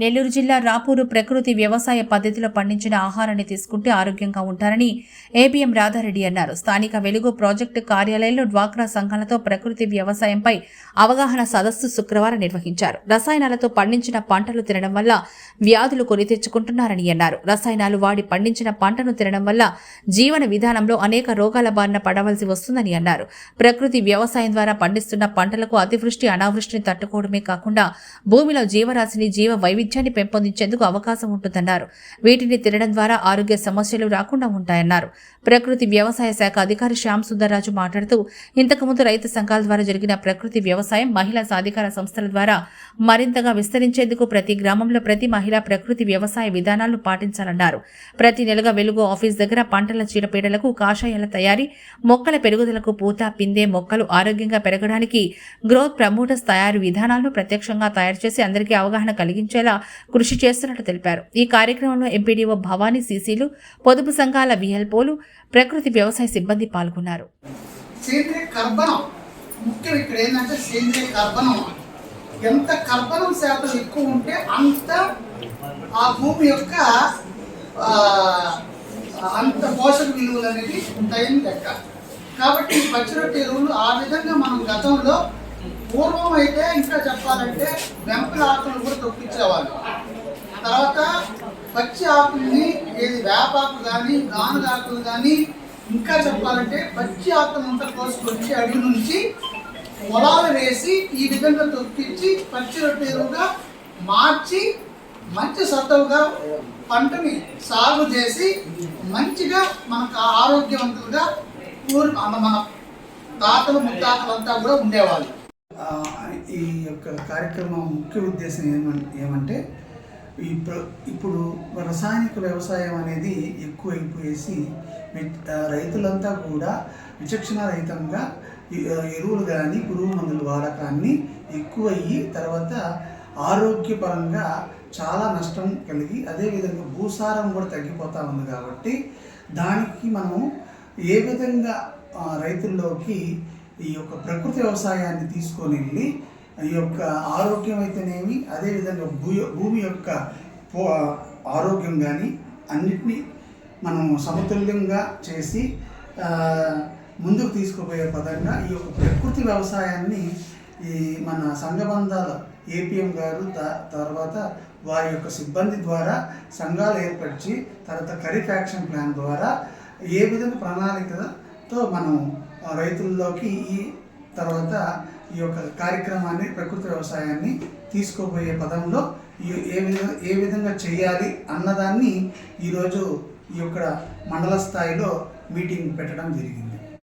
నెల్లూరు జిల్లా రాపూరు ప్రకృతి వ్యవసాయ పద్ధతిలో పండించిన ఆహారాన్ని తీసుకుంటే ఆరోగ్యంగా ఉంటారని ఏబిఎం రాధారెడ్డి అన్నారు. స్థానిక వెలుగు ప్రాజెక్టు కార్యాలయంలో డ్వాక్రా సంఘాలతో ప్రకృతి వ్యవసాయంపై అవగాహన సదస్సు శుక్రవారం నిర్వహించారు. రసాయనాలతో పండించిన పంటలు తినడం వల్ల వ్యాధులు కొని తెచ్చుకుంటున్నారని అన్నారు. రసాయనాలు వాడి పండించిన పంటను తినడం వల్ల జీవన విధానంలో అనేక రోగాల బారిన పడవలసి వస్తుందని అన్నారు. ప్రకృతి వ్యవసాయం ద్వారా పండిస్తున్న పంటలకు అతివృష్టి అనావృష్టిని తట్టుకోవడమే కాకుండా భూమిలో జీవరాశిని జీవ వైవిధ్యాన్ని పెంపొందించేందుకు అవకాశం ఉంటుందన్నారు. వీటిని తినడం ద్వారా ఆరోగ్య సమస్యలు రాకుండా ఉంటాయన్నారు. ప్రకృతి వ్యవసాయ శాఖ అధికారి శ్యామ్ సుందర్రాజు మాట్లాడుతూ ఇంతకుముందు రైతు సంఘాల ద్వారా జరిగిన ప్రకృతి వ్యవసాయం మహిళా సాధికార సంస్థల ద్వారా మరింతగా విస్తరించేందుకు ప్రతి గ్రామంలో ప్రతి మహిళ ప్రకృతి వ్యవసాయ విధానాలను పాటించాలన్నారు. ప్రతి నెలగా వెలుగు ఆఫీస్ దగ్గర పంటల చీడపీడలకు కాషాయాల తయారీ మొక్కల పెరుగుదలకు పూత పిందే మొక్కలు ఆరోగ్యంగా పెరగడానికి గ్రోత్ ప్రమోటర్స్ తయారు విధానాలను ప్రత్యక్షంగా తయారు చేసి అందరికీ అవగాహన కలిగించేలా కృషి చేస్తున్నట్లు తెలిపారు. ఈ కార్యక్రమంలో ఎంపీడీఓ భవానీ సీసీలు పొదుపు సంఘాల విఎల్పోలు ప్రకృతి వ్యవసాయ సిబ్బంది పాల్గొన్నారు. సేంద్రియ కర్బనం ముఖ్యం ఇక్కడ ఏంటంటే సేంద్రియ కర్బనం ఎంత కర్బనం శాతం ఎక్కువ ఉంటే అంత ఆ భూమి యొక్క అంత పోషక విలువలు అనేవి ఉంటాయని లెక్క. కాబట్టి ఈ పచ్చిరొట్టి ఎరువులు ఆ విధంగా మనం గతంలో పూర్వం అయితే ఇంకా చెప్పాలంటే వెంపల ఆకులు కూడా తొక్కించేవాళ్ళు తర్వాత పచ్చి ఆకుల్ని ఏది వేపాకు కానీ గానుగాకులు కానీ ఇంకా చెప్పాలంటే పచ్చి ఆకులంతా కోసుకొచ్చి అడుగు నుంచి పొలాలు వేసి ఈ విధంగా తొక్కించి పచ్చి రొట్టె ఎరువుగా మార్చి మంచి సత్తువుగా పంటని సాగు చేసి మంచిగా మనకు ఆరోగ్యవంతులుగా ఊరు మన మన తాతలు ముత్తాతలంతా కూడా ఉండేవాళ్ళు. ఈ యొక్క కార్యక్రమం ముఖ్య ఉద్దేశం ఏమంటే ఇప్పుడు రసాయనిక వ్యవసాయం అనేది ఎక్కువైపోయేసి రైతులంతా కూడా విచక్షణ రహితంగా ఎరువులు కానీ పురుగు మందుల వాడకాన్ని ఎక్కువయ్యి తర్వాత ఆరోగ్యపరంగా చాలా నష్టం కలిగి అదేవిధంగా భూసారం కూడా తగ్గిపోతూ ఉంది కాబట్టి దానికి మనము ఏ విధంగా రైతుల్లోకి ఈ యొక్క ప్రకృతి వ్యవసాయాన్ని తీసుకొని వెళ్ళి ఈ యొక్క ఆరోగ్యం అయితేనేమి అదేవిధంగా భూ భూమి యొక్క పో ఆరోగ్యం కానీ అన్నిటినీ మనం సమతుల్యంగా చేసి ముందుకు తీసుకుపోయే పదంగా ఈ యొక్క ప్రకృతి వ్యవసాయాన్ని ఈ మన సంఘబంధాల ఏపీఎం గారు త- తర్వాత వారి యొక్క సిబ్బంది ద్వారా సంఘాలు ఏర్పరిచి తర్వాత కరీఫ్ యాక్షన్ ప్లాన్ ద్వారా ఏ విధంగా ప్రణాళికతో మనం రైతుల్లోకి ఈ తర్వాత ఈ యొక్క కార్యక్రమాన్ని ప్రకృతి వ్యవసాయాన్ని తీసుకోబోయే పదంలో ఈ- ఏ విధంగా ఏ విధంగా చేయాలి అన్నదాన్ని ఈరోజు ఈ యొక్క మండల స్థాయిలో మీటింగ్ పెట్టడం జరిగింది.